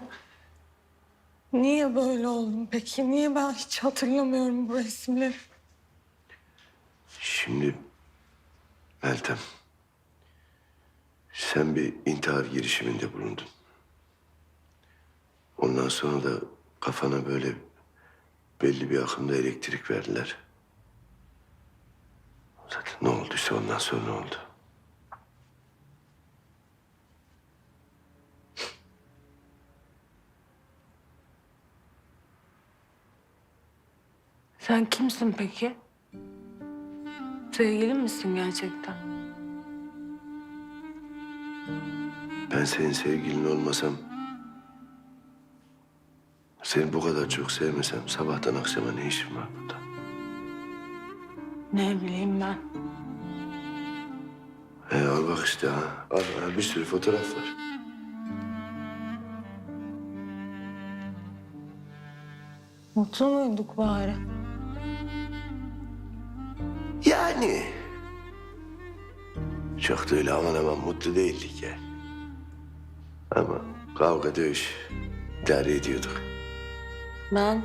Niye böyle oldum peki? Niye ben hiç hatırlamıyorum bu resimleri? Şimdi Meltem, sen bir intihar girişiminde bulundun. Ondan sonra da kafana böyle belli bir akımda elektrik verdiler. Zaten ne olduysa ondan sonra oldu. Sen kimsin peki? Sevgilin misin gerçekten? Ben senin sevgilin olmasam... ...seni bu kadar çok sevmesem sabahtan akşama ne işim var burada? Ne bileyim ben. He, al bak işte ha. Al, al bir sürü fotoğraf var. Mutlu muyduk bari? Yani. Çok da öyle aman aman mutlu değildik yani. Ama kavga dövüş idare ediyorduk. Ben...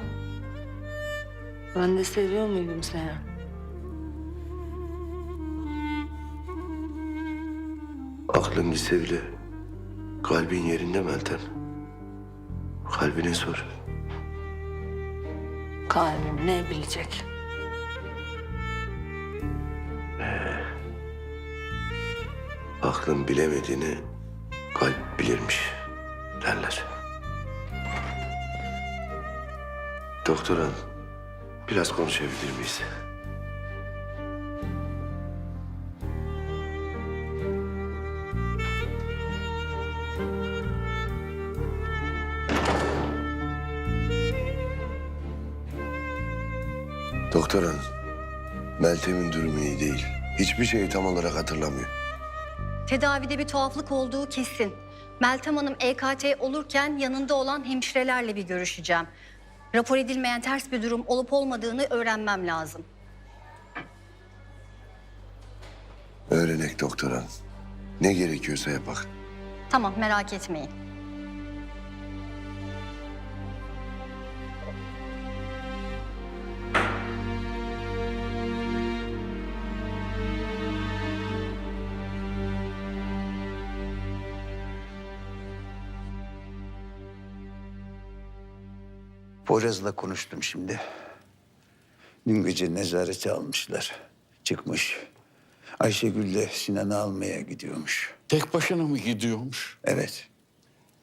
Ben de seviyor muydum seni? Aklın gitse bile kalbin yerinde Meltem. Kalbine sor. Kalbim ne bilecek? Aklın bilemediğini kalp bilirmiş derler. Doktor hanım, biraz konuşabilir miyiz? Doktor hanım, Meltem'in durumu iyi değil. Hiçbir şeyi tam olarak hatırlamıyor. Tedavide bir tuhaflık olduğu kesin. Meltem Hanım EKT olurken yanında olan hemşirelerle bir görüşeceğim. Rapor edilmeyen ters bir durum olup olmadığını öğrenmem lazım. Öğrenek doktor hanım. Ne gerekiyorsa yapak. Tamam merak etmeyin. Poyraz'la konuştum şimdi. Dün gece nezarete almışlar. Çıkmış. Ayşegül de Sinan'ı almaya gidiyormuş. Tek başına mı gidiyormuş? Evet.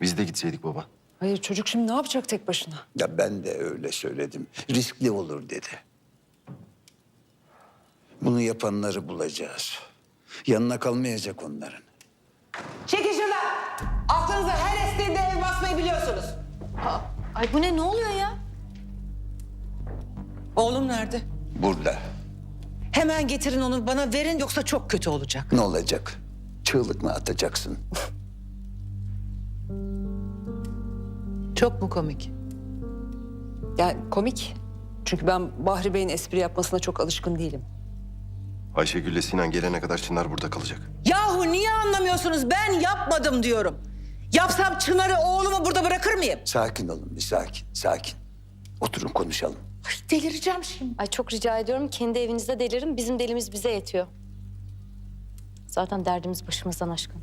Biz de gitseydik baba. Hayır çocuk şimdi ne yapacak tek başına? Ya ben de öyle söyledim. Riskli olur dedi. Bunu yapanları bulacağız. Yanına kalmayacak onların. Çekin şuradan. Aklınıza her estiğinde ev basmayı biliyorsunuz. Ay bu ne ne oluyor ya? Oğlum nerede? Burada. Hemen getirin onu bana verin yoksa çok kötü olacak. Ne olacak? Çığlık mı atacaksın? Çok mu komik? Yani komik. Çünkü ben Bahri Bey'in espri yapmasına çok alışkın değilim. Ayşegül'le Sinan gelene kadar Çınar burada kalacak. Yahu niye anlamıyorsunuz? Ben yapmadım diyorum. Yapsam Çınar'ı oğlumu burada bırakır mıyım? Sakin olun bir sakin, sakin. Oturun konuşalım. Ay delireceğim şimdi. Ay çok rica ediyorum kendi evinizde delirin. Bizim delimiz bize yetiyor. Zaten derdimiz başımızdan aşkın.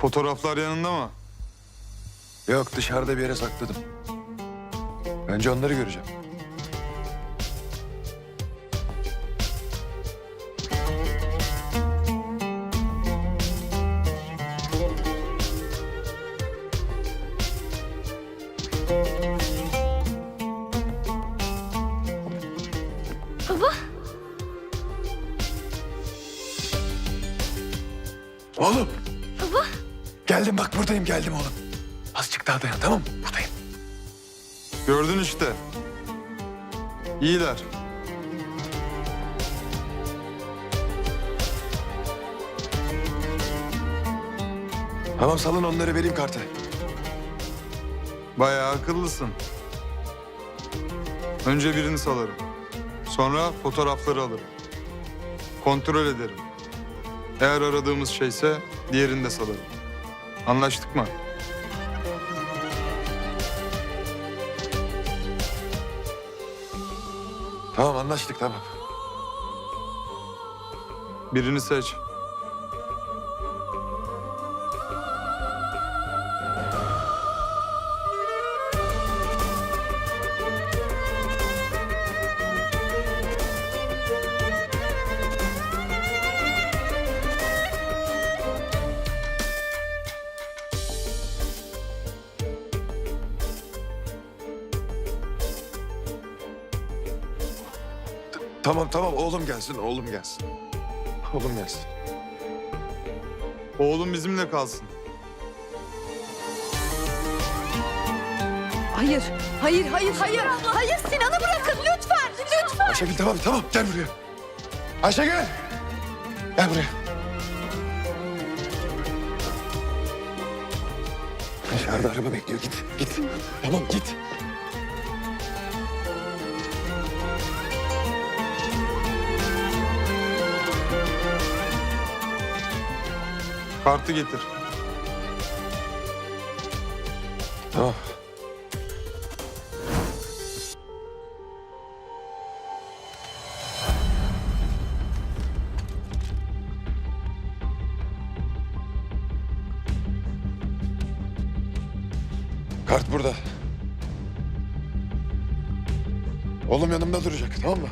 Fotoğraflar yanında mı? Yok dışarıda bir yere sakladım. Önce onları göreceğim. Oğlum. Baba. Gel Geldim bak buradayım geldim oğlum. Azıcık daha dayan tamam mı? Buradayım. Gördün işte. İyiler. Tamam salın onları vereyim kartı. Bayağı akıllısın. Önce birini salarım. Sonra fotoğrafları alırım. Kontrol ederim. Eğer aradığımız şeyse diğerini de salarım. Anlaştık mı? Tamam anlaştık tamam. Birini seç. Tamam tamam oğlum gelsin oğlum gelsin. Oğlum gelsin. Oğlum bizimle kalsın. Hayır, hayır, hayır, hayır. Hayır Sinan'ı bırakın lütfen. Lütfen. Ayşegül tamam tamam gel buraya. Ayşegül. Gel buraya. Dışarıda araba bekliyor git git. Tamam git. Kartı getir. Tamam. Kart burada. Oğlum yanımda duracak tamam mı?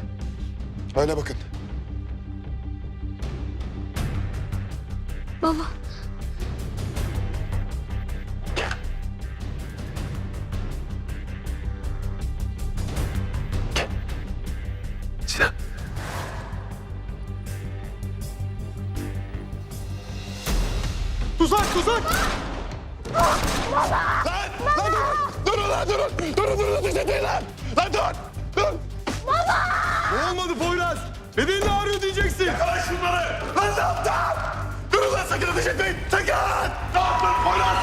Öyle bakın. Sinan. Tuzak tuzak! Durun lan durun. Durun durun ateş etmeyin lan. Lan dur. Dur. Ne olmadı Poyraz? Bebeğin ağrıyor diyeceksin. Yakala şunları. Lan ne yaptın? Durun lan sakın ateş etmeyin. Sakın. Ne yaptın Poyraz?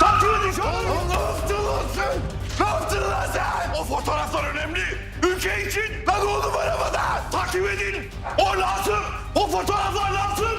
Takip edin şu an. Ne yaptın lan sen? Ne yaptın lan sen? O fotoğraflar önemli. Ülke için. Lan oğlum arabada. Takip edin. O lazım. O fotoğraflar lazım.